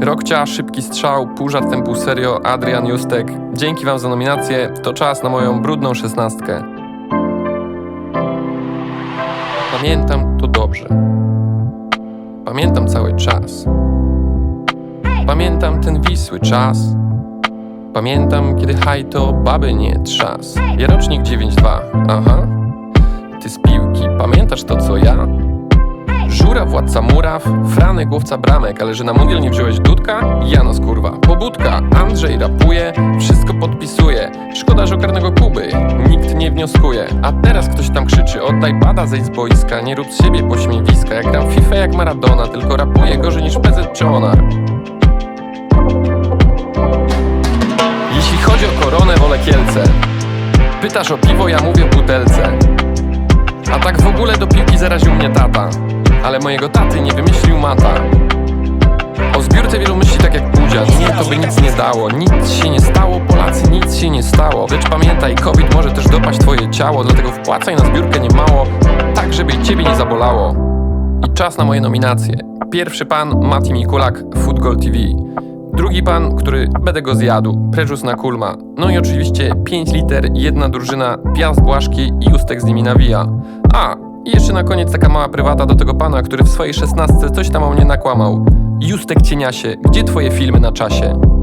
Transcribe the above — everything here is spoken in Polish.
Rokcia, szybki strzał, pół żartem, pół serio, Adrian Justek. Dzięki wam za nominację, to czas na moją brudną szesnastkę. Pamiętam to dobrze. Pamiętam cały czas. Pamiętam ten wisły czas. Pamiętam, kiedy haj to baby nie trzas. Ja rocznik 9-2, aha. Ty z piłki, pamiętasz to co ja? Władca muraw, Franek, głowca bramek, ale że na mundial nie wziąłeś Dudka? Janos kurwa, pobudka, Andrzej rapuje, wszystko podpisuje. Szkoda, że o karnego Kuby nikt nie wnioskuje. A teraz ktoś tam krzyczy, oddaj bada, zejdź z boiska, nie rób z siebie pośmiewiska. Jak gram FIFA jak Maradona, tylko rapuje gorzej niż PZ czy Onar. Jeśli chodzi o koronę, wolę Kielce. Pytasz o piwo, ja mówię butelce. A tak w ogóle do piłki zaraził mnie tata Ale mojego taty nie wymyślił mata. O zbiórce wielu myśli tak jak Pudzian Nie, to by nic nie dało. Nic się nie stało, Polacy, nic się nie stało. Lecz pamiętaj, COVID może też dopaść twoje ciało Dlatego wpłacaj na zbiórkę niemało Tak, żeby i ciebie nie zabolało. I czas na moje nominacje. Pierwszy pan Mati Mikulak, Football TV Drugi pan, który będę go zjadł, Preżus na Kulma. No i oczywiście 5 liter, jedna drużyna, Piast Błaszki i Justek z nimi nawija. A, i jeszcze na koniec taka mała prywata do tego pana, który w swojej szesnastce coś tam o mnie nakłamał. Justek Cieniasie, gdzie twoje filmy na czasie?